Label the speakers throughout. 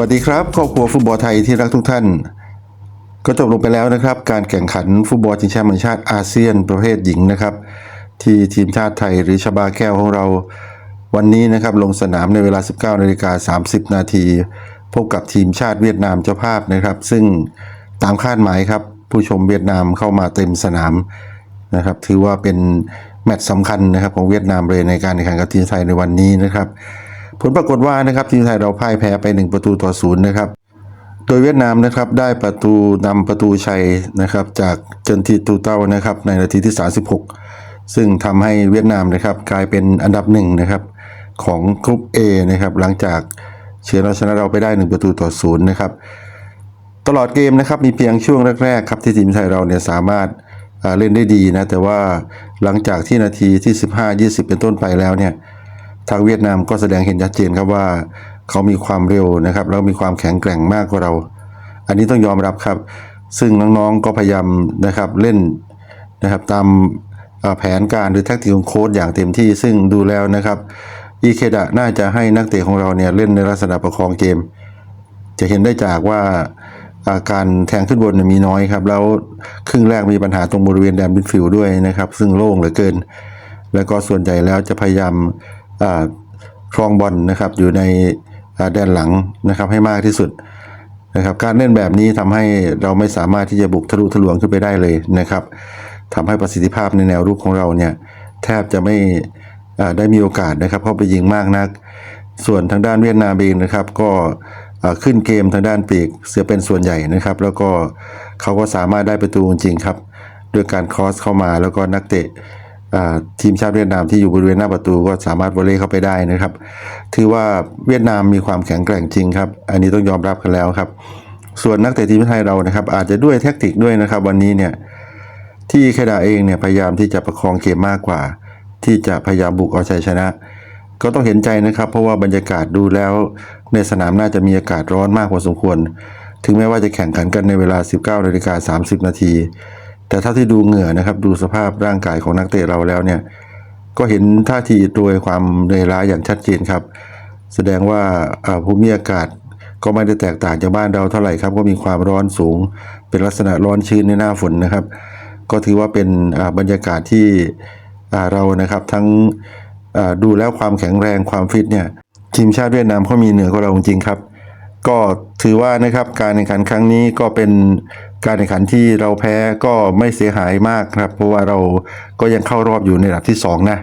Speaker 1: วัสดีครับครอบครัวฟุตบอลไทยที่รักทุกท่าน ก็จบลงไปแล้วนะครับ การแข่งขันฟุตบอลชิงแชมป์แห่งชาติอาเซียนประเภทหญิงนะครับ ที่ทีมชาติไทยหรือชบาแก้วของเราวันนี้นะครับลงสนามในเวลา 19นาฬิกา30 นาทีพบกับทีมชาติเวียดนามเจ้าภาพนะครับ ซึ่งตามคาดหมายครับ ผู้ชมเวียดนามเข้ามาเต็มสนามนะครับ ถือว่าเป็นแมตช์สำคัญนะครับของเวียดนามเลยในการแข่งขันกับทีมไทยในวันนี้นะครับ ผลปรากฏว่านะครับทีมไทยเราพ่ายแพ้ไป 1 ประตูต่อศูนย์นะครับ โดยเวียดนามนะครับได้ประตูนำประตูชัยนะครับ จากเจินทีตูเต้านะครับ ในนาทีที่ 36 ซึ่งทำให้เวียดนามนะครับ กลายเป็นอันดับหนึ่งนะครับของกรุ๊ป A นะครับ หลังจากเฉือนเอาชนะเราไปได้ 1 ประตูต่อศูนย์นะครับ ตลอดเกมนะครับมีเพียงช่วงแรกๆครับที่ทีมไทยเราเนี่ยสามารถเล่นได้ดีนะแต่ว่าหลังจากที่นาทีที่ 15-20 เป็นต้นไปแล้วเนี่ย ทางเวียดนามก็แสดงเห็นชัดเจนครับว่าเขามีความเร็วนะครับ แล้วมีความแข็งแกร่งมากกว่าเรา อันนี้ต้องยอมรับครับ ซึ่งน้องๆก็พยายามนะครับเล่นนะครับตามแผนการหรือแท็กติกของโค้ชอย่างเต็มที่ ซึ่งดูแล้วนะครับอีเคดะน่าจะให้นักเตะของเราเนี่ยเล่นในลักษณะประคองเกม จะเห็นได้จากว่าาการแทงขึ้นบนมีน้อยครับ แล้วครึ่งแรกมีปัญหาตรงบริเวณแดนมิดฟิลด์ด้วยนะครับ ซึ่งโล่งเหลือเกิน แล้วก็ส่วนใหญ่แล้วจะพยายาม ครองบอลนะครับอยู่ในแดนหลังนะครับให้มากที่สุดนะครับการเล่นแบบนี้ทำให้เราไม่สามารถที่จะบุกทะลุทะลวงขึ้นไปได้เลยนะครับทำให้ประสิทธิภาพในแนวรุกของเราเนี่ยแทบจะไม่ได้มีโอกาสนะครับเข้าไปยิงมากนัก ส่วนทางด้านเวียดนามเองนะครับ ก็ขึ้นเกมทางด้านปีกเสียเป็นส่วนใหญ่นะครับ แล้วก็เขาก็สามารถได้ประตูจริงครับ ด้วยการคอสเข้ามาแล้วก็นักเตะ ทีมชาติเวียดนามที่อยู่บริเวณหน้าประตูก็สามารถวอลเลย์เข้าไปได้นะครับ ถือว่าเวียดนามมีความแข็งแกร่งจริงครับ อันนี้ต้องยอมรับกันแล้วครับ ส่วนนักเตะทีมไทยเรานะครับ อาจจะด้วยแท็กติกด้วยนะครับ วันนี้เนี่ยที่เคดาเองเนี่ยพยายามที่จะประคองเกมมากกว่า ที่จะพยายามบุกเอาชัยชนะ ก็ต้องเห็นใจนะครับ เพราะว่าบรรยากาศดูแล้วในสนามน่าจะมีอากาศร้อนมากพอสมควร ถึงแม้ว่าจะแข่งขันกันในเวลา 19นาฬิกา30 นาที แต่เท่าที่ดูเหงื่อนะครับ ดูสภาพร่างกายของนักเตะเราแล้วเนี่ย ก็เห็นท่าทีโดยความเหนื่อยล้าอย่างชัดเจนครับ แสดงว่าภูมิอากาศก็ไม่ได้แตกต่างจากบ้านเราเท่าไหร่ครับ ก็มีความร้อนสูง เป็นลักษณะร้อนชื้นในหน้าฝนนะครับ ก็ถือว่าเป็นบรรยากาศที่เรานะครับทั้งดูแล้วความแข็งแรงความฟิตเนี่ยทีมชาติเวียดนามเขามีเหนือกว่าเราจริงครับ ก็ถือว่านะครับการแข่งขันครั้งนี้ก็เป็น การแข่งขันที่เราแพ้ก็ไม่เสียหายมากครับ เพราะว่าเราก็ยังเข้ารอบอยู่ในระดับที่สองนะ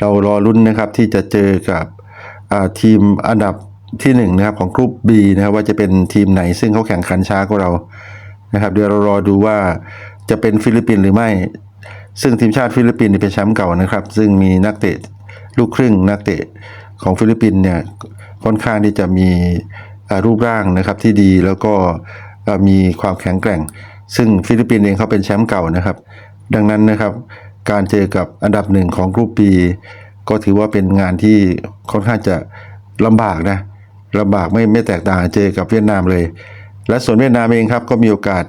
Speaker 1: เรารอลุ้นนะครับที่จะเจอกับทีมอันดับที่หนึ่งนะครับของกลุ่ม B นะครับว่าจะเป็นทีมไหนซึ่งเขาแข่งขันช้ากว่าเรานะครับเดี๋ยวเรารอดูว่าจะเป็นฟิลิปปินส์หรือไม่ ซึ่งทีมชาติฟิลิปปินส์เป็นแชมป์เก่านะครับ ซึ่งมีนักเตะลูกครึ่งนักเตะของฟิลิปปินส์เนี่ยค่อนข้างที่จะมีรูปร่างนะครับที่ดีแล้วก็ มีความแข็งแกร่ง ซึ่งฟิลิปปินส์เองเขาเป็นแชมป์เก่านะครับ ดังนั้นนะครับ การเจอกับอันดับหนึ่งของกลุ่ม B ก็ถือว่าเป็นงานที่ค่อนข้างจะลำบากนะลำบากไม่ไม่แตกต่างเจอกับเวียดนามเลย และส่วนเวียดนามเองครับก็มีโอกาส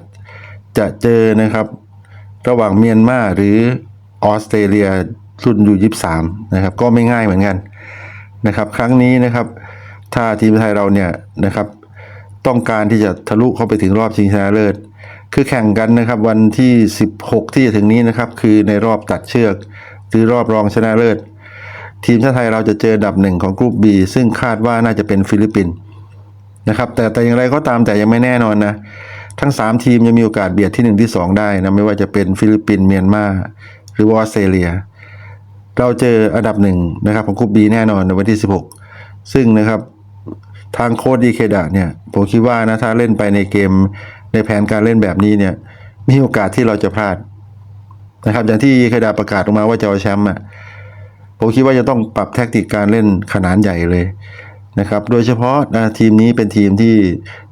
Speaker 1: จะเจอนะครับ ระหว่างเมียนมาหรือออสเตรเลียรุ่นยูยี่สามนะครับ ก็ไม่ง่ายเหมือนกันนะครับ ครั้งนี้นะครับ ถ้าทีมไทยเราเนี่ยนะครับ ต้องการที่จะทะลุเข้าไปถึงรอบชิงชนะเลิศ คือแข่งกันนะครับวันที่ 16 ที่จะถึงนี้นะครับ คือในรอบตัดเชือกหรือรอบรองชนะเลิศ ทีมชาติไทยเราจะเจอดับหนึ่งของกลุ่ม B ซึ่งคาดว่าน่าจะเป็นฟิลิปปินส์นะครับ แต่แต่อย่างไรก็ตามแต่ยังไม่แน่นอนนะทั้ง 3 ทีมยังมีโอกาสเบียดที่ 1 ที่ 2 ได้นะไม่ว่าจะเป็นฟิลิปปินส์เมียนมาหรือว่าออสเตรเลีย เราเจออันดับหนึ่งนะครับของกลุ่ม B แน่นอนในวันที่ 16 ซึ่งนะครับ ทางโค้ดดีเคดะเนี่ยผมคิดว่านะถ้าเล่นไปในเกมในแผนการเล่นแบบนี้เนี่ยมีโอกาสที่เราจะพลาดนะครับอย่างที่เคดะประกาศออกมาว่าจะเอาแชมป์อะผมคิดว่าจะต้องปรับแทคติกการเล่นขนาดใหญ่เลยนะครับโดยเฉพาะนะทีมนี้เป็นทีมที่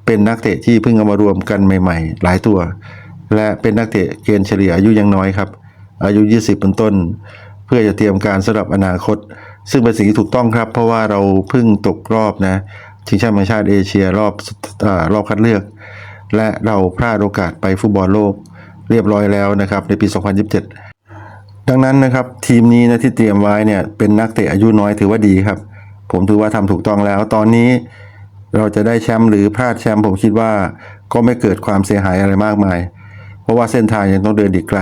Speaker 1: เป็นนักเตะที่เพิ่งเอามารวมกันใหม่ ๆ หลายตัว และเป็นนักเตะเกณฑ์เฉลี่ยอายุยังน้อยครับ อายุ 20 เป็นต้น เพื่อจะเตรียมการสำหรับอนาคต ซึ่งเป็นสิ่งที่ถูกต้องครับ เพราะว่าเราเพิ่งตกรอบนะ ชิงแชมป์แห่งชาติเอเชียรอบอรอบคัดเลือก และเราพลาดโอกาสไปฟุตบอลโลกเรียบร้อยแล้วนะครับในปี 2027 ดังนั้นนะครับทีมนี้นะที่เตรียมไว้เนี่ยเป็นนักเตะอายุน้อยถือว่าดีครับ ผมถือว่าทำถูกต้องแล้ว ตอนนี้เราจะได้แชมป์หรือพลาดแชมป์ผมคิดว่าก็ไม่เกิดความเสียหายอะไรมากมาย เพราะว่าเส้นทางยังต้องเดินอีกไกล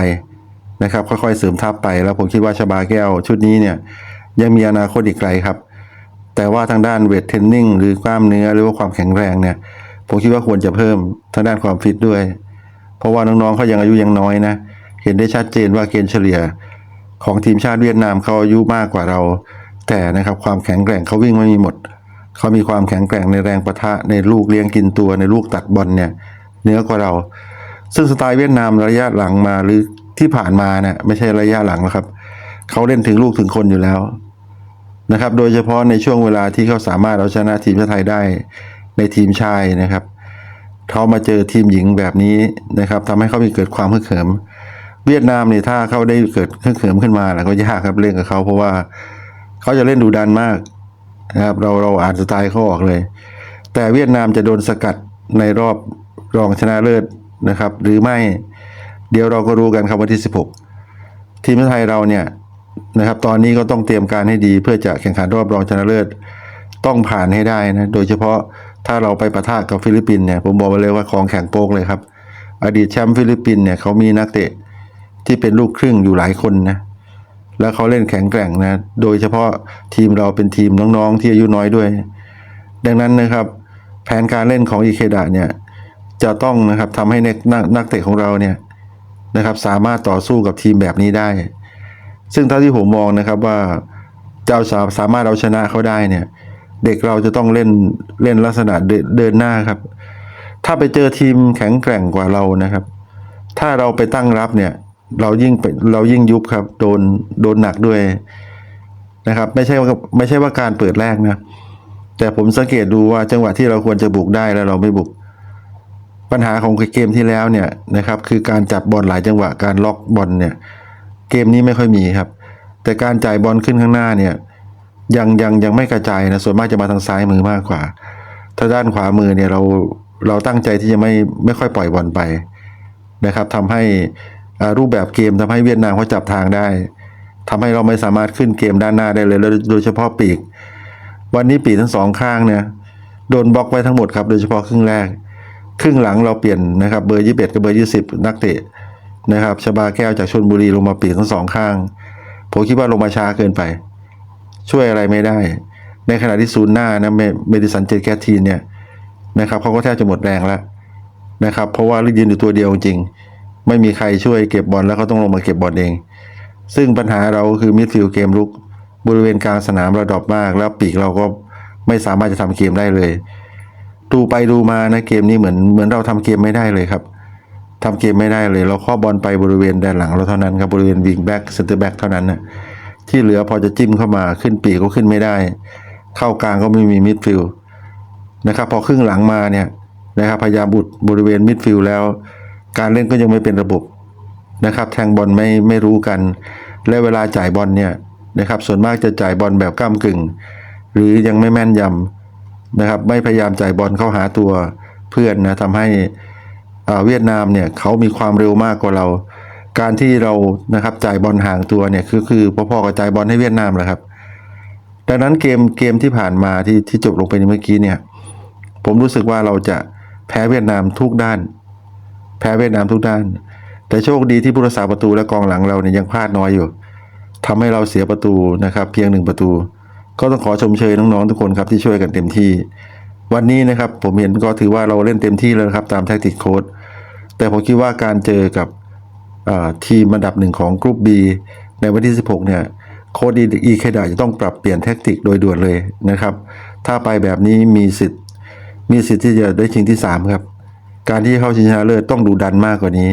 Speaker 1: นะครับค่อยๆเสริมทัพไปแล้วผมคิดว่าชบาแก้วชุดนี้เนี่ยยังมีอนาคตอีกไกลครับ แต่ว่าทางด้านเวทเทรนนิ่งหรือกล้ามเนื้อหรือว่าความแข็งแรงเนี่ย ผมคิดว่าควรจะเพิ่มทางด้านความฟิตด้วย เพราะว่าน้องๆเขายังอายุยังน้อยนะ เห็นได้ชัดเจนว่าเกณฑ์เฉลี่ยของทีมชาติเวียดนามเขาอายุมากกว่าเรา แต่นะครับความแข็งแกร่งเขาวิ่งไม่มีหมด เขามีความแข็งแกร่งในแรงประทะในลูกเลี้ยงกินตัวในลูกตัดบอลเนี่ยเหนือกว่าเรา ซึ่งสไตล์เวียดนามระยะหลังมาหรือที่ผ่านมาเนี่ยไม่ใช่ระยะหลังนะครับเขาเล่นถึงลูกถึงคนอยู่แล้ว นะครับ โดยเฉพาะในช่วงเวลาที่เขาสามารถเอาชนะทีมชาติไทยได้ในทีมชายนะครับเขามาเจอทีมหญิงแบบนี้นะครับทำให้เขามีเกิดความฮึกเหิม เวียดนามเนี่ยถ้าเขาได้เกิดฮึกเหิมขึ้นมาแล้วก็ยากครับเล่นกับเขาเพราะว่าเขาจะเล่นดูดันมากนะครับ เราเราอ่านสไตล์เขาออกเลย แต่เวียดนามจะโดนสกัดในรอบรองชนะเลิศนะครับ หรือไม่ เดี๋ยวเราก็รู้กันครับวันที่ 16 ทีมไทยเราเนี่ย นะครับ ตอนนี้ก็ต้องเตรียมการให้ดีเพื่อจะแข่งขันรอบรองชนะเลิศต้องผ่านให้ได้นะโดยเฉพาะถ้าเราไปประทะกับฟิลิปปินส์เนี่ยผมบอกไปเลยว่าของแข็งโป๊กเลยครับ อดีตแชมป์ฟิลิปปินส์เนี่ยเขามีนักเตะที่เป็นลูกครึ่งอยู่หลายคนนะแล้วเขาเล่นแข็งแกร่งนะ โดยเฉพาะทีมเราเป็นทีมน้องๆ ที่อายุน้อยด้วย ดังนั้นนะครับ แผนการเล่นของอิเคดะเนี่ยจะต้องนะครับทำให้นักนักเตะของเราเนี่ยนะครับ สามารถต่อสู้กับทีมแบบนี้ได้ ซึ่งเท่าที่ผมมองนะครับว่าเจ้าสาสามารถเอาชนะเขาได้เนี่ย เด็กเราจะต้องเล่นเล่นลักษณะเดินเดินหน้าครับ ถ้าไปเจอทีมแข็งแกร่งกว่าเรานะครับ ถ้าเราไปตั้งรับเนี่ย เรายิ่งไปเรายิ่งยุบครับ โดนโดนหนักด้วยนะครับ ไม่ใช่ว่าไม่ใช่ว่าการเปิดแรกนะแต่ผมสังเกตดูว่าจังหวะที่เราควรจะบุกได้แล้วเราไม่บุก ปัญหาของเกมที่แล้วเนี่ยนะครับ คือการจับบอลหลายจังหวะการล็อกบอลเนี่ย เกมนี้ไม่ค่อยมีครับ แต่การจ่ายบอลขึ้นข้างหน้าเนี่ยยังยังยังไม่กระจายนะส่วนมากจะมาทางซ้ายมือมากกว่า ถ้าด้านขวามือเนี่ยเราเราตั้งใจที่จะไม่ไม่ค่อยปล่อยบอลไปนะครับทำให้รูปแบบเกมทำให้เวียดนามเขาจับทางได้ทำให้เราไม่สามารถขึ้นเกมด้านหน้าได้เลยโดยเฉพาะปีก วันนี้ปีกทั้งสองข้างเนี่ยโดนบล็อกไว้ทั้งหมดครับ โดยเฉพาะครึ่งแรก ครึ่งหลังเราเปลี่ยนนะครับเบอร์ยี่สิบเอ็ดกับเบอร์ยี่สิบนักเตะ นะครับชบาแก้วจากชนบุรีลงมาปีกทั้งสองข้าง ผมคิดว่าลงมาช้าเกินไป ช่วยอะไรไม่ได้ ในขณะที่ศูนย์หน้านะเมดิสันเจตแคทีนเนี่ยนะครับเขาก็แทบจะหมดแรงแล้วนะครับเพราะว่ายืนอยู่ตัวเดียวจริง ไม่มีใครช่วยเก็บบอลแล้วเขาต้องลงมาเก็บบอลเอง ซึ่งปัญหาเราคือมิดฟิลด์เกมลุกบริเวณกลางสนามเราดรอปมาก แล้วปีกเราก็ไม่สามารถจะทำเกมได้เลย ดูไปดูมานะเกมนี้เหมือนเหมือนเราทำเกมไม่ได้เลยครับ ทำเกมไม่ได้เลย เราข้อบอลไปบริเวณแดนหลังเราเท่านั้นครับบริเวณวิงแบ็กเซนเตอร์แบ็กเท่านั้นนะที่เหลือพอจะจิ้มเข้ามาขึ้นปีกก็ขึ้นไม่ได้ เข้ากลางก็ไม่มีมิดฟิลด์นะครับพอครึ่งหลังมาเนี่ยนะครับพยายามบุดบริเวณมิดฟิลด์แล้ว การเล่นก็ยังไม่เป็นระบบนะครับแทงบอลไม่ไม่รู้กัน และเวลาจ่ายบอลเนี่ยนะครับส่วนมากจะจ่ายบอลแบบก้ามกึ่ง หรือยังไม่แม่นยำนะครับไม่พยายามจ่ายบอลเข้าหาตัวเพื่อนนะทำให้ เวียดนามเนี่ยเขามีความเร็วมากกว่าเรา การที่เรานะครับจ่ายบอลห่างตัวเนี่ยคือคือพอๆกับจ่ายบอลให้เวียดนามแหละครับ ดังนั้นเกมเกมที่ผ่านมาที่ที่จบลงไปเมื่อกี้เนี่ย ผมรู้สึกว่าเราจะแพ้เวียดนามทุกด้าน แพ้เวียดนามทุกด้าน แต่โชคดีที่ผู้รักษาประตูและกองหลังเราเนี่ยยังพลาดน้อยอยู่ทำให้เราเสียประตูนะครับ เพียงหนึ่งประตู ก็ต้องขอชมเชยน้องๆทุกคนครับที่ช่วยกันเต็มที่ วันนี้นะครับผมเห็นก็ถือว่าเราเล่นเต็มที่แล้วนะครับตามแทคติกโค้ดแต่ผมคิดว่าการเจอกับทีมอันดับหนึ่งของกรุ๊ป B ในวันที่ 16 เนี่ยโค้ดอีเคดาจะต้องปรับเปลี่ยนแทคติกโดยด่วนเลยนะครับ ถ้าไปแบบนี้มีสิทธิ์ มีสิทธิ์ที่จะได้ชิงที่ 3 ครับ การที่เข้าชิงชนะเลิศต้องดูดันมากกว่านี้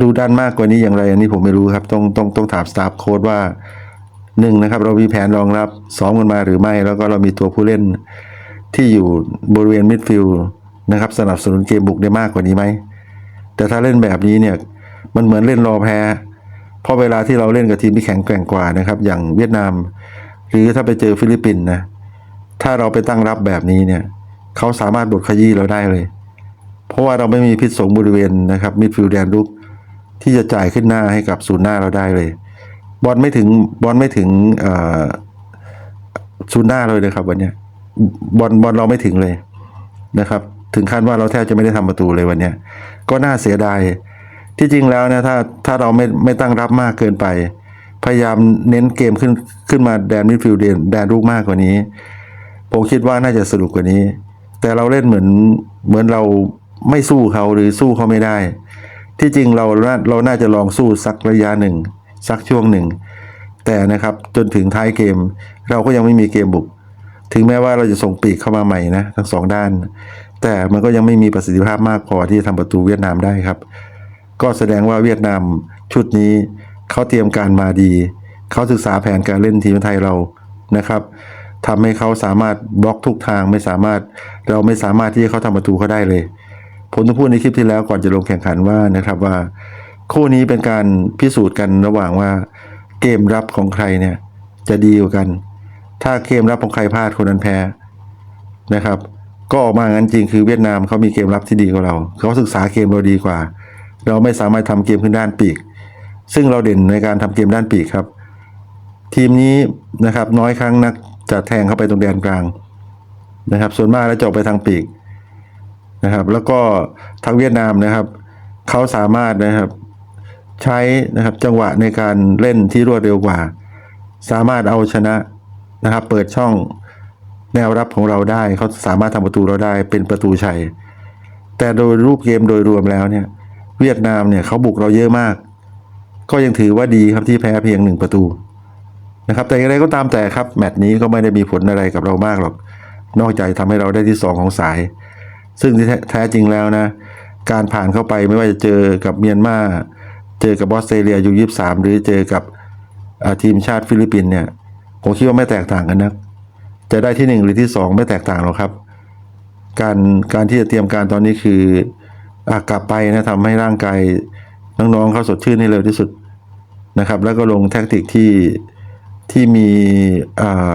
Speaker 1: ดูดันมากกว่านี้อย่างไร อันนี้ผมไม่รู้ครับ ต้องต้องต้องถามสตาฟโค้ดว่าหนึ่งนะครับเรามีแผนรองรับซ้อมกันมาหรือไม่ แล้วก็เรามีตัวผู้เล่น ที่อยู่บริเวณมิดฟิลด์นะครับ สนับสนุนเกมบุกได้มากกว่านี้ไหม แต่ถ้าเล่นแบบนี้เนี่ยมันเหมือนเล่นรอแพ้ เพราะเวลาที่เราเล่นกับทีมที่แข็งแกร่งกว่านะครับ อย่างเวียดนาม หรือถ้าไปเจอฟิลิปปินส์นะ ถ้าเราไปตั้งรับแบบนี้เนี่ยเขาสามารถบดขยี้เราได้เลย เพราะว่าเราไม่มีพิษสงบริเวณนะครับมิดฟิลด์แดนลุกที่จะจ่ายขึ้นหน้าให้กับศูนย์หน้าเราได้เลย บอลไม่ถึงบอลไม่ถึงศูนย์หน้าเลยเลยครับวันนี้ บอลบอลเราไม่ถึงเลยนะครับ ถึงขั้นว่าเราแทบจะไม่ได้ทำประตูเลยวันเนี้ยก็น่าเสียดายที่จริงแล้วนะถ้าถ้าเราไม่ไม่ตั้งรับมากเกินไป พยายามเน้นเกมขึ้นขึ้นมาแดนมิดฟิลด์แดนลูกมากกว่านี้ ผมคิดว่าน่าจะสนุกกว่านี้ แต่เราเล่นเหมือนเหมือนเราไม่สู้เขาหรือสู้เขาไม่ได้ ที่จริงเราน่าเราน่าจะลองสู้สักระยะหนึ่งสักช่วงหนึ่ง แต่นะครับจนถึงท้ายเกม เราก็ยังไม่มีเกมบุก ถึงแม้ว่าเราจะส่งปีกเข้ามาใหม่นะทั้งสองด้าน แต่มันก็ยังไม่มีประสิทธิภาพมากพอที่จะทำประตูเวียดนามได้ครับ ก็แสดงว่าเวียดนามชุดนี้เขาเตรียมการมาดี เขาศึกษาแผนการเล่นทีมไทยเรานะครับทำให้เขาสามารถบล็อกทุกทางไม่สามารถเราไม่สามารถที่จะเขาทำประตูเขาได้เลย ผมต้องพูดในคลิปที่แล้วก่อนจะลงแข่งขันว่านะครับว่า คู่นี้เป็นการพิสูจน์กันระหว่างว่าเกมรับของใครเนี่ยจะดีกว่ากัน ถ้าเกมรับของใครพลาดคนนั้นแพ้นะครับ ก็ออกมางั้นจริงคือเวียดนามเขามีเกมรับที่ดีกว่าเรา เขาศึกษาเกมเราดีกว่า เราไม่สามารถทำเกมขึ้นด้านปีก ซึ่งเราเด่นในการทำเกมด้านปีกครับ ทีมนี้นะครับน้อยครั้งนักจะแทงเข้าไปตรงแดนกลางนะครับ ส่วนมากแล้วจะออกไปทางปีกนะครับ แล้วก็ทางเวียดนามนะครับเขาสามารถนะครับใช้นะครับจังหวะในการเล่นที่รวดเร็วกว่า สามารถเอาชนะ นะครับ เปิดช่องแนวรับของเราได้เขาสามารถทำประตูเราได้เป็นประตูชัย แต่โดยรูปเกมโดยรวมแล้วเนี่ย เวียดนามเนี่ยเขาบุกเราเยอะมาก ก็ยังถือว่าดีครับที่แพ้เพียงหนึ่งประตูนะครับ แต่อย่างไรก็ตามแต่ครับแมตช์นี้ก็ไม่ได้มีผลอะไรกับเรามากหรอก นอกจากทำให้เราได้ที่สองของสาย ซึ่งแท้แท้จริงแล้วนะ การผ่านเข้าไปไม่ว่าจะเจอกับเมียนมาเจอกับออสเตรเลียยูยี่สามหรือเจอกับทีมชาติฟิลิปปินส์เนี่ย ผมคิดว่าไม่แตกต่างกันนะจะได้ที่หนึ่งหรือที่สองไม่แตกต่างหรอกครับ การการที่จะเตรียมการตอนนี้คืออากลับไปนะทำให้ร่างกายน้องๆเขาสดชื่นให้เร็วที่สุดนะครับ แล้วก็ลงแท็กติกที่ที่มี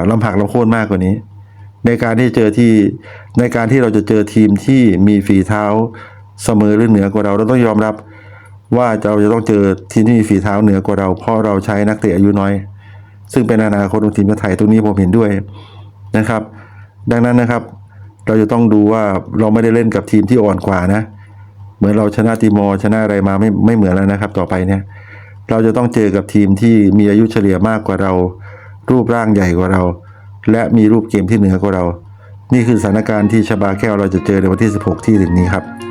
Speaker 1: ลำผักลำโค่นมากกว่านี้ ในการที่เจอที่ในการที่เราจะเจอทีมที่มีฝีเท้าเสมอหรือเหนือกว่าเราเราต้องยอมรับว่าเราจะต้องเจอทีมที่มีฝีเท้าเหนือกว่าเรา เพราะเราใช้นักเตะอายุน้อย ซึ่งเป็นอนาคตของทีมชาติไทยตรงนี้ผมเห็นด้วยนะครับ ดังนั้นนะครับเราจะต้องดูว่าเราไม่ได้เล่นกับทีมที่อ่อนกว่านะ เหมือนเราชนะติมอร์ชนะอะไรมาไม่ไม่เหมือนแล้วนะครับ ต่อไปเนี่ยเราจะต้องเจอกับทีมที่มีอายุเฉลี่ยมากกว่าเรา รูปร่างใหญ่กว่าเรา และมีรูปเกมที่เหนือกว่าเรา นี่คือสถานการณ์ที่ชบาแก้วเราจะเจอในวันที่ 16 ที่ถึงนี้ครับ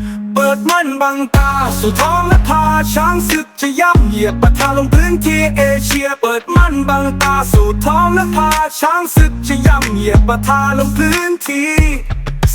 Speaker 2: เปิดมันบังตา สู่ท้องและพาช้างศึกจะย่ำเหยียบปะทาลงพื้นที่เอเชีย เปิดมันบังตา สู่ท้องและพาช้างศึกจะย่ำเหยียบปะทาลงพื้นที่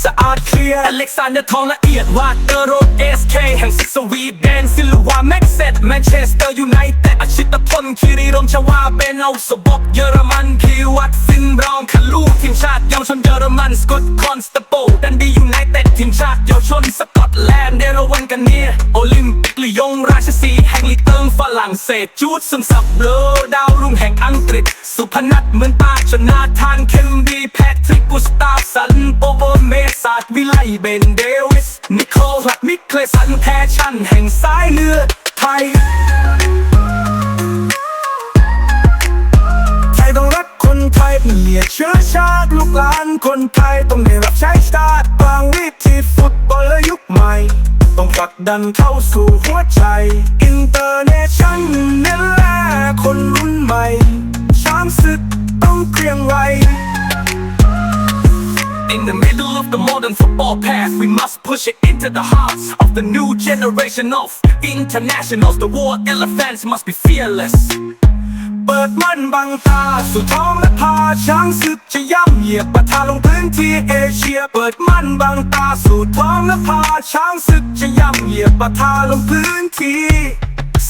Speaker 2: สะอาดเคลียร์
Speaker 3: อเล็กซานเดอร์ทองละเอียดวาดเตอร์โรดเอสเคแห่งซิกสวีเดนซิลวาแม็กเซตแมนเชสเตอร์ยูไนเต็ดอาชิตพลคิริรมชวาเบนเอาสบกเยอรมันพีวัตซินบรองคาลูทีมชาติเยาวชนเยอรมันสกอตคอนสตาโปดันดียูไนเต็ดทีมชาติเยาวชนสกอตแลนด์เดรวันกันเนียโอลิมปิกลียงราชสีแห่งลีเติงฝรั่งเศสจูดซึมซับเบลอดาวรุ่งแห่งอังกฤษ สุพนัทเหมือนตาชนาธานเคมบีแพทริกกุสตาฟสันโปโบเมสาดวิไลเบนเดวิส นิโคลัดมิเคลสันแพชชั่นแห่งสายเลือดไทย
Speaker 2: ไทยต้องรักคนไทยเปลี่ยเชื้อชาติลูกหลานคนไทยต้องได้รับใช้ชาติบางวิธีฟุตบอลและยุคใหม่ ต้องผลักดันเข้าสู่หัวใจ อินเตอร์เนชั่นแหล
Speaker 3: modern football past, we must push it into the hearts of the new generation of internationals. The war elephants must be fearless.
Speaker 2: เปิดมันบังตาสู่ท้องและพาช้างศึกจะย่ำเหยียบประทาลงพื้นที่เอเชีย เปิดมันบังตาสู่ท้องและพาช้างศึกจะย่ำเหยียบประทาลงพื้นที่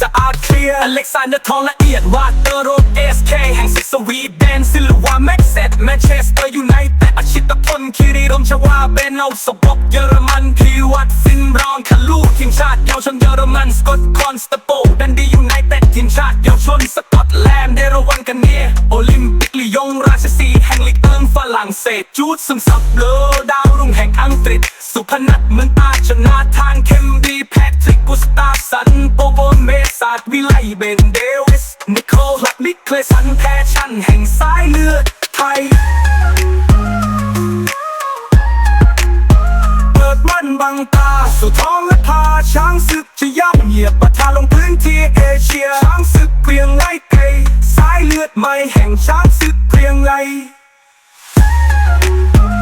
Speaker 3: สะอาดเคลียร์อเล็กซานเดอร์ทองละเอียดวาเตอร์โรดเอสเคแห่งสิสวีเดนซิลวาแม็กเซตแมนเชสเตอร์ยูไนเต็ดอาชิตพลคิริรมชวาเบนเอาสปอกเยอรมันพีวัตซินรองคาลูทีมชาติเยาวชนเยอรมันสกอตคอนสเตโปดันดียูไนเต็ดทีมชาติเยาวชนสกอตแลนด์เดรวันกันเนียโอลิมปิกลียงราชสีแห่งลีก เอิงฝรั่งเศสจูดซึมซับเลอดาวรุ่งแห่งอังกฤษ สุพนัทเมืองตาชนาทานเคมดีแพทริกกุสตาฟสันโปโบเมสาดวิไลเบนเดวิส นิโคลักนิคเลสันแพชั่นแห่งสายเลือดไทย
Speaker 2: เปิดมันบังตาสู่ท้องและพาช้างศึกจะยับเหยียบปะทะลงพื้นที่เอเชียช้างศึกเกรียงไล่ไกลสายเลือดใหม่แห่งช้างศึกเกรียงไล่ Oh.